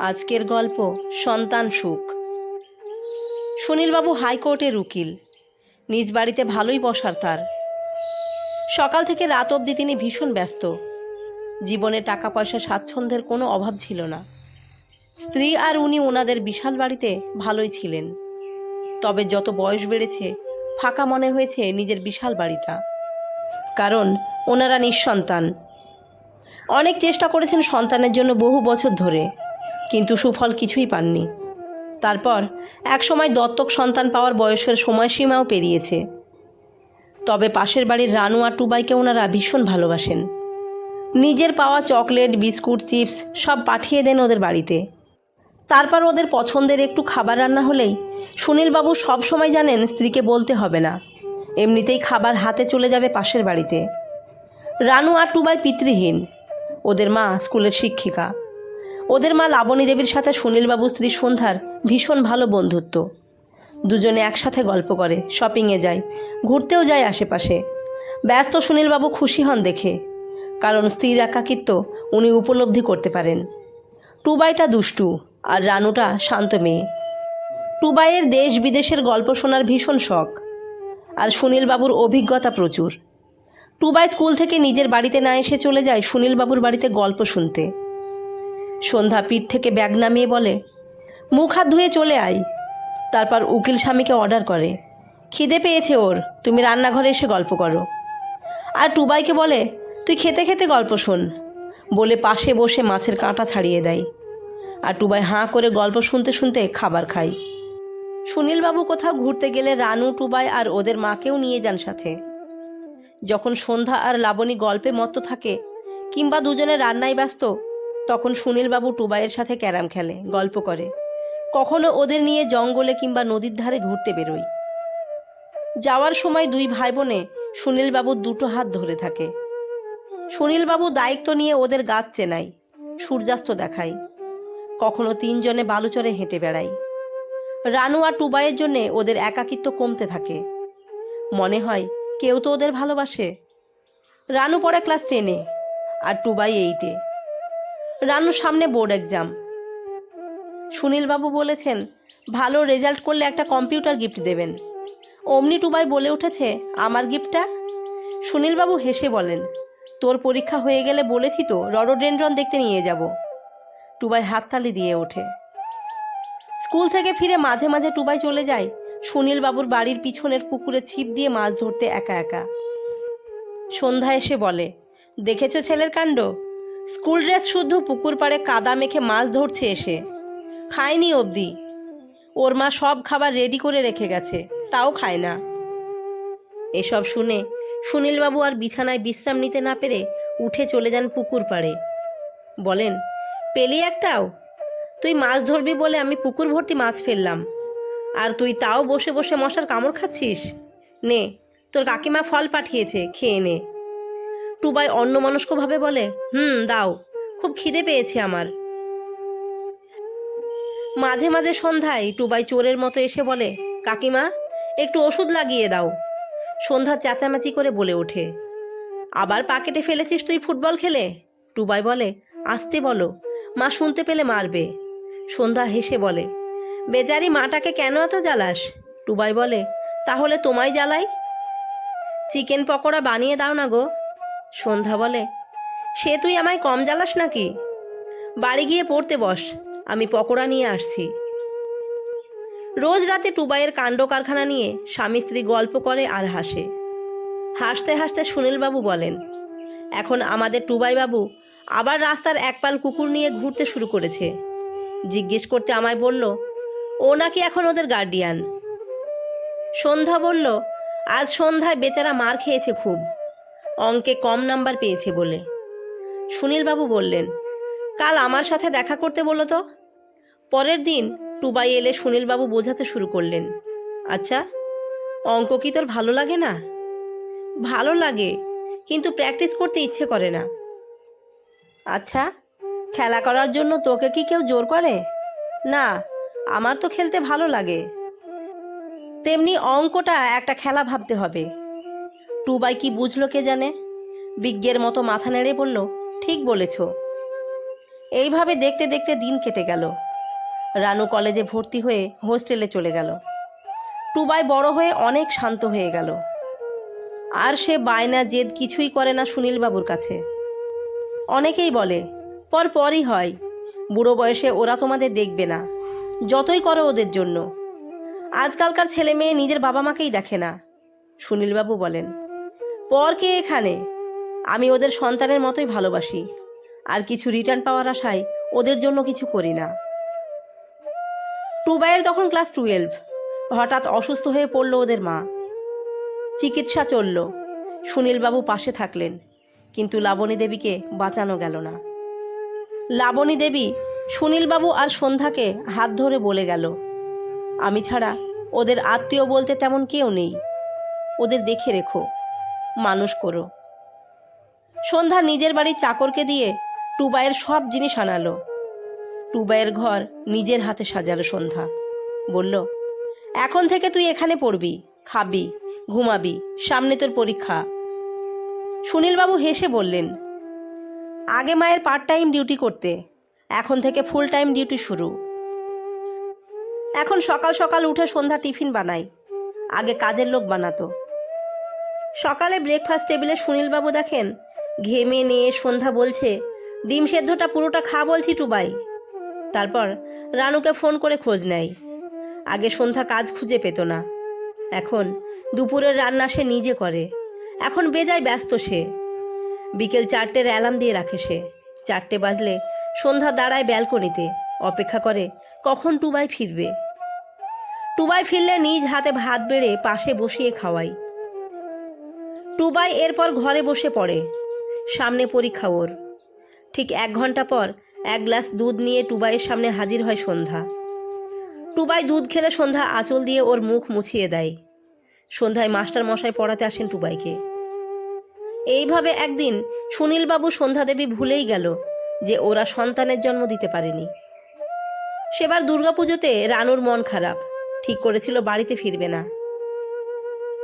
আজকের গল্প সন্তান সুখ। সুনীলবাবু হাইকোর্টের উকিল। নিজ বাড়িতে ভালোই বসার তার। সকাল থেকে রাত অবধি তিনি ভীষণ ব্যস্ত। জীবনে টাকা পয়সা স্বাচ্ছন্দ্যের কোনো অভাব ছিল না। স্ত্রী আর উনি ওনাদের বিশাল বাড়িতে ভালোই ছিলেন। তবে যত বয়স বেড়েছে, ফাঁকা মনে হয়েছে নিজের বিশাল বাড়িটা। কারণ ওনারা নিঃসন্তান। অনেক চেষ্টা করেছেন সন্তানের জন্য বহু বছর ধরে। কিন্তু সুফল কিছুই পাননি। তারপর একসময় দত্তক সন্তান পাওয়ার বয়সের সময়সীমাও পেরিয়েছে। তবে পাশের বাড়ির রানু আর টুবাইকে ওনারা ভীষণ ভালোবাসেন। নিজের পাওয়া চকলেট, বিস্কুট, চিপস সব পাঠিয়ে দেন ওদের বাড়িতে। তারপর ওদের পছন্দের একটু খাবার রান্না হলেই সুনীলবাবু সব সময় জানেন স্ত্রীকে বলতে হবে না। এমনিতেই খাবার হাতে চলে যাবে পাশের বাড়িতে। রানু আর টুবাই পিতৃহীন। ওদের মা স্কুলের শিক্ষিকা। ওদের মা লাবণী দেবীর সাথে সুনীলবাবু স্ত্রী সন্ধ্যার ভীষণ ভালো বন্ধুত্ব। দুজনে একসাথে গল্প করে শপিংয়ে যায়, ঘুরতেও যায় আশেপাশে। ব্যস্ত সুনীলবাবু খুশি হন দেখে, কারণ স্ত্রীর একাকিত্ব উনি উপলব্ধি করতে পারেন। টুবাইটা দুষ্টু আর রানুটা শান্ত মেয়ে। টুবাইয়ের দেশ বিদেশের গল্প শোনার ভীষণ শখ, আর সুনীলবাবুর অভিজ্ঞতা প্রচুর। টুবাই স্কুল থেকে নিজের বাড়িতে না এসে চলে যায় সুনীলবাবুর বাড়িতে গল্প শুনতে। সন্ধ্যা পিঠ থেকে ব্যাগ নামিয়ে বলে, মুখ হাত ধুয়ে চলে আয়। তারপর উকিল স্বামীকে অর্ডার করে, খিদে পেয়েছে ওর, তুমি রান্নাঘরে এসে গল্প করো। আর টুবাইকে বলে, তুই খেতে খেতে গল্প শোন। বলে পাশে বসে মাছের কাঁটা ছাড়িয়ে দেয়। আর টুবাই হাঁ করে গল্প শুনতে শুনতে খাবার খায়। সুনীলবাবু কোথাও ঘুরতে গেলে রানু, টুবাই আর ওদের মাকেও নিয়ে যান সাথে। যখন সন্ধ্যা আর লাবণী গল্পে মত্ত থাকে, কিংবা দুজনে রান্নায় ব্যস্ত তখন সুনীলবাবু টুবাইয়ের সাথে ক্যারাম খেলে, গল্প করে। কখনো ওদের নিয়ে জঙ্গলে কিংবা নদীর ধারে ঘুরতে বেরোই। যাওয়ার সময় দুই ভাই বোনে সুনীলবাবুর দুটো হাত ধরে থাকে। সুনীলবাবু দায়িত্ব নিয়ে ওদের গাছ চেনাই, সূর্যাস্ত দেখাই। কখনো তিনজনে বালুচরে হেঁটে বেড়াই। রানু আর টুবাইয়ের জন্যে ওদের একাকিত্ব কমতে থাকে। মনে হয় কেউ তো ওদের ভালোবাসে। রানু পড়ে ক্লাস টেনে, আর টুবাই এইটে রানুর সামনে বোর্ড এক্সাম। সুনীলবাবু বলেছেন, ভালো রেজাল্ট করলে একটা কম্পিউটার গিফট দেবেন। অমনি টুবাই বলে উঠেছে, আমার গিফটটা? সুনীলবাবু হেসে বলেন, তোর পরীক্ষা হয়ে গেলে বলেছি তো, রডোডেন্ড্রন দেখতে নিয়ে যাব। টুবাই হাততালি দিয়ে ওঠে। স্কুল থেকে ফিরে মাঝে মাঝে টুবাই চলে যায়, সুনীলবাবুর বাড়ির পিছনের পুকুরে ছিপ দিয়ে মাছ ধরতে একা একা। সন্ধ্যা এসে বলে, দেখেছ ছেলের কাণ্ড? স্কুল ড্রেস শুদ্ধ পুকুর পাড়ে কাদা মেখে মাছ ধরছে এসে। খায়নি অবধি। ওর মা সব খাবার রেডি করে রেখে গেছে, তাও খায় না। এসব শুনে সুনীলবাবু আর বিছানায় বিশ্রাম নিতে না পেরে উঠে চলে যান পুকুর পাড়ে। বলেন, পেলি একটাও? তুই মাছ ধরবি বলে আমি পুকুর ভর্তি মাছ ফেললাম। আর তুই তাও বসে বসে মশার কামড় খাচ্ছিস? নে, তোর কাকিমা ফল পাঠিয়েছে, খেয়ে নে। টুবাই অন্যমনস্কভাবে বলে, হুম, দাও। খুব খিদে পেয়েছে আমার। মাঝে মাঝে সন্ধ্যায় টুবাই চোরের মতো এসে বলে, কাকিমা, একটু ওষুধ লাগিয়ে দাও। সন্ধ্যা চেঁচামেচি করে বলে ওঠে, আবার পাকেটে ফেলেছিস তুই ফুটবল খেলে? টুবাই বলে, আসতে বলো, মা শুনতে পেলে মারবে। সন্ধ্যা হেসে বলে বেচারি মাটাকে কেন এত জ্বালাস? টুবাই বলে, তাহলে তোমায় জ্বালাই? চিকেন পকোড়া বানিয়ে দাও না গো। সন্ধ্যা বলে, সে তুই আমায় কম জ্বালাস নাকি? বাড়ি গিয়ে পড়তে বস, আমি পকোড়া নিয়ে আসছি। রোজ রাতে টুবাইয়ের কাণ্ড কারখানা নিয়ে স্বামী স্ত্রী গল্প করে আর হাসে। হাসতে হাসতে সুনীলবাবু বলেন, এখন আমাদের টুবাইবাবু আবার রাস্তার একপাল কুকুর নিয়ে ঘুরতে শুরু করেছে। জিজ্ঞেস করতে আমায় বলল, ও নাকি এখন ওদের গার্ডিয়ান সন্ধ্যা বলল, আজ সন্ধ্যায় বেচারা মার খেয়েছে খুব। অঙ্কে কম নাম্বার পেয়েছে বলে। সুনীলবাবু বললেন, কাল আমার সাথে দেখা করতে বলো তো? পরের দিন টুবাই এলে সুনীলবাবু বোঝাতে শুরু করলেন আচ্ছা অঙ্ক কি তোর ভালো লাগে না? ভালো লাগে, কিন্তু প্র্যাকটিস করতে ইচ্ছে করে না। আচ্ছা খেলা করার জন্য তোকে কি কেউ জোর করে? না, আমার তো খেলতে ভালো লাগে। তেমনি অঙ্কটা একটা খেলা ভাবতে হবে। টুবাই কি বুঝলো কে জানে? বিজ্ঞের মতো মাথা নেড়ে বলল, ঠিক বলেছ। এইভাবে দেখতে দেখতে দিন কেটে গেল। রানু কলেজে ভর্তি হয়ে হোস্টেলে চলে গেল। টুবাই বড় হয়ে অনেক শান্ত হয়ে গেল। আর সে বায়না জেদ কিছুই করে না সুনীলবাবুর কাছে। অনেকেই বলে, পর পরই হয়। বুড়ো বয়সে ওরা তোমাদের দেখবে না। যতই করো ওদের জন্য। আজকালকার ছেলে মেয়ে নিজের বাবা মাকেই দেখে না। সুনীলবাবু বলেন। পর কে এখানে। আমি ওদের সন্তানের মতোই ভালোবাসি। আর কিছু রিটার্ন পাওয়ার আশায় ওদের জন্য কিছু করি না। টুবাইয়ের তখন ক্লাস টুয়েলভ হঠাৎ অসুস্থ হয়ে পড়ল ওদের মা। চিকিৎসা চলল। সুনীলবাবু পাশে থাকলেন। কিন্তু লাবণী দেবীকে বাঁচানো গেল না। লাবণী দেবী সুনীলবাবু আর সন্ধ্যাকে হাত ধরে বলে গেল, আমি ছাড়া ওদের আত্মীয় বলতে তেমন কেউ নেই। ওদের দেখে রেখো। মানুষ করো। সন্ধ্যা নিজের বাড়ির চাকরকে দিয়ে টুবাইয়ের সব জিনিস আনালো। টুবাইয়ের ঘর নিজের হাতে সাজালো সন্ধ্যা। বলল, এখন থেকে তুই এখানে পড়বি, খাবি, ঘুমাবি, সামনে তোর পরীক্ষা। সুনীলবাবু হেসে বললেন, আগে মায়ের পার্ট টাইম ডিউটি করতে, এখন থেকে ফুল টাইম ডিউটি শুরু। এখন সকাল সকাল উঠে সন্ধ্যা টিফিন বানাই আগে কাজের লোক বানাতো। সকালে ব্রেকফাস্ট টেবিলে সুনীলবাবু দেখেন। ঘেমে নিয়ে সন্ধ্যা বলছে, ডিম সেদ্ধটা পুরোটা খা বলছি টুবাই। তারপর রানুকে ফোন করে খোঁজ নেয়। আগে সন্ধ্যা কাজ খুঁজে পেত না। এখন দুপুরের রান্না সে নিজে করে। এখন বেজায় ব্যস্ত সে। বিকেল চারটের অ্যালার্ম দিয়ে রাখে সে। চারটে বাজলে সন্ধ্যা দাঁড়ায় ব্যালকনিতে অপেক্ষা করে, কখন টুবাই ফিরবে? টুবাই ফিরলে নিজ হাতে ভাত বেড়ে পাশে বসিয়ে খাওয়াই টুবাই এরপর ঘরে বসে পড়ে। সামনে পরীক্ষা ওর। ঠিক এক ঘণ্টা পর এক গ্লাস দুধ নিয়ে টুবাইয়ের সামনে হাজির হয় সন্ধ্যা। টুবাই দুধ খেলে সন্ধ্যা আঁচল দিয়ে ওর মুখ মুছিয়ে দেয়। সন্ধ্যায় মাস্টার মশাই পড়াতে আসেন টুবাইকে এইভাবে একদিন সুনীলবাবু সন্ধ্যা দেবী ভুলেই গেল যে ওরা সন্তানের জন্ম দিতে পারেনি। সেবার দুর্গাপুজোতে রানুর মন খারাপ। ঠিক করেছিল বাড়িতে ফিরবে না।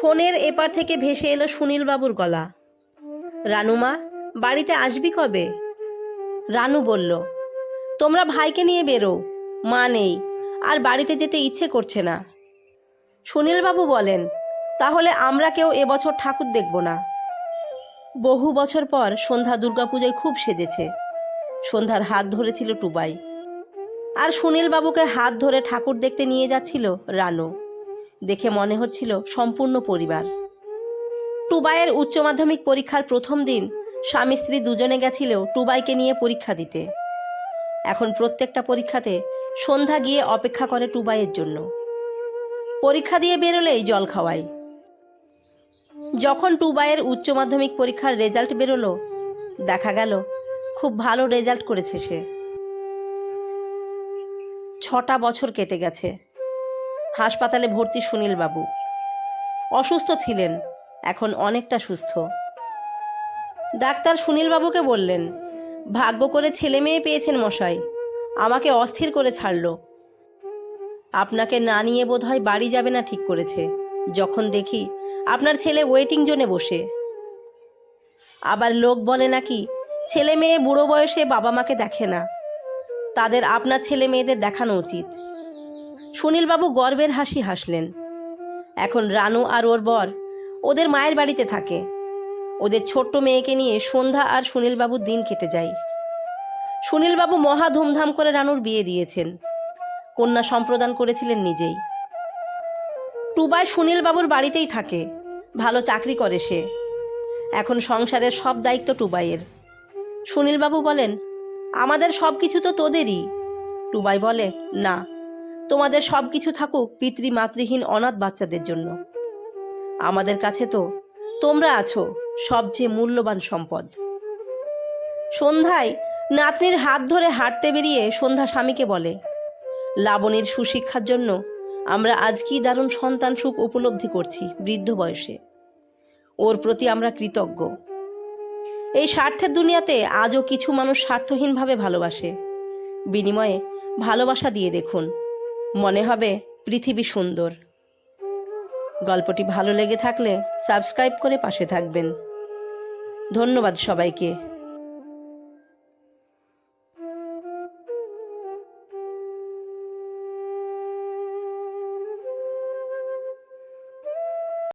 ফোনের এপার থেকে ভেসে এলো সুনীলবাবুর গলা। রানুমা বাড়িতে আসবি কবে? রানু বলল, তোমরা ভাইকে নিয়ে বেরো, মা নেই, আর বাড়িতে যেতে ইচ্ছে করছে না। সুনীলবাবু বলেন, তাহলে আমরা কেউ এবছর ঠাকুর দেখব না। বহু বছর পর সন্ধ্যা দুর্গাপূজায় খুব সেজেছে। সন্ধ্যার হাত ধরেছিল টুবাই। আর সুনীলবাবুকে হাত ধরে ঠাকুর দেখতে নিয়ে যাচ্ছিল রানু। দেখে মনে হচ্ছিল সম্পূর্ণ পরিবার। টুবাইয়ের উচ্চ মাধ্যমিক পরীক্ষার প্রথম দিন স্বামী স্ত্রী দুজনে গেছিল টুবাইকে নিয়ে পরীক্ষা দিতে। এখন প্রত্যেকটা পরীক্ষাতে সন্ধ্যা গিয়ে অপেক্ষা করে টুবাইয়ের জন্য। পরীক্ষা দিয়ে বেরোলেই জল খাওয়াই যখন টুবাইয়ের উচ্চ মাধ্যমিক পরীক্ষার রেজাল্ট বেরোলো, দেখা গেল খুব ভালো রেজাল্ট করেছে সে। ছটা বছর কেটে গেছে। হাসপাতালে ভর্তি সুনীলবাবু। অসুস্থ ছিলেন, এখন অনেকটা সুস্থ। ডাক্তার সুনীলবাবুকে বললেন, ভাগ্য করে ছেলে মেয়ে পেয়েছেন মশাই, আমাকে অস্থির করে ছাড়লো। আপনাকে না নিয়ে বোধহয় বাড়ি যাবে না ঠিক করেছে, যখন দেখি আপনার ছেলে ওয়েটিং জোনে বসে। আবার লোক বলে নাকি ছেলে মেয়ে বুড়ো বয়সে বাবা মাকে দেখে না, তাদের আপনার ছেলে মেয়েদের দেখানো উচিত। সুনীলবাবু গর্বের হাসি হাসলেন। এখন রানু আর ওর বর ওদের মায়ের বাড়িতে থাকে। ওদের ছোট্ট মেয়েকে নিয়ে সন্ধ্যা আর সুনীলবাবুর দিন কেটে যায়। সুনীলবাবু মহা ধুমধাম করে রানুর বিয়ে দিয়েছেন। কন্যা সম্প্রদান করেছিলেন নিজেই। টুবাই সুনীলবাবুর বাড়িতেই থাকে। ভালো চাকরি করে সে। এখন সংসারের সব দায়িত্ব টুবাইয়ের। সুনীলবাবু বলেন, আমাদের সব কিছু তো তোদেরই। টুবাই বলে, না। তোমাদের সব কিছু থাকুক পিতৃ মাতৃহীন অনাথ বাচ্চাদের জন্য। আমাদের কাছে তো তোমরা আছো সবচেয়ে মূল্যবান সম্পদ। সন্ধ্যায় নাতনির হাত ধরে হাঁটতে বেরিয়ে সন্ধ্যা স্বামীকে বলে, লাবণীর সুশিক্ষার জন্য আমরা আজ কি দারুণ সন্তান সুখ উপলব্ধি করছি বৃদ্ধ বয়সে। ওর প্রতি আমরা কৃতজ্ঞ। এই স্বার্থের দুনিয়াতে আজও কিছু মানুষ স্বার্থহীনভাবে ভালোবাসে। বিনিময়ে ভালোবাসা দিয়ে দেখুন মনে হবে পৃথিবী সুন্দর। গল্পটি ভালো লেগে থাকলে সাবস্ক্রাইব করে পাশে থাকবেন। ধন্যবাদ সবাইকে।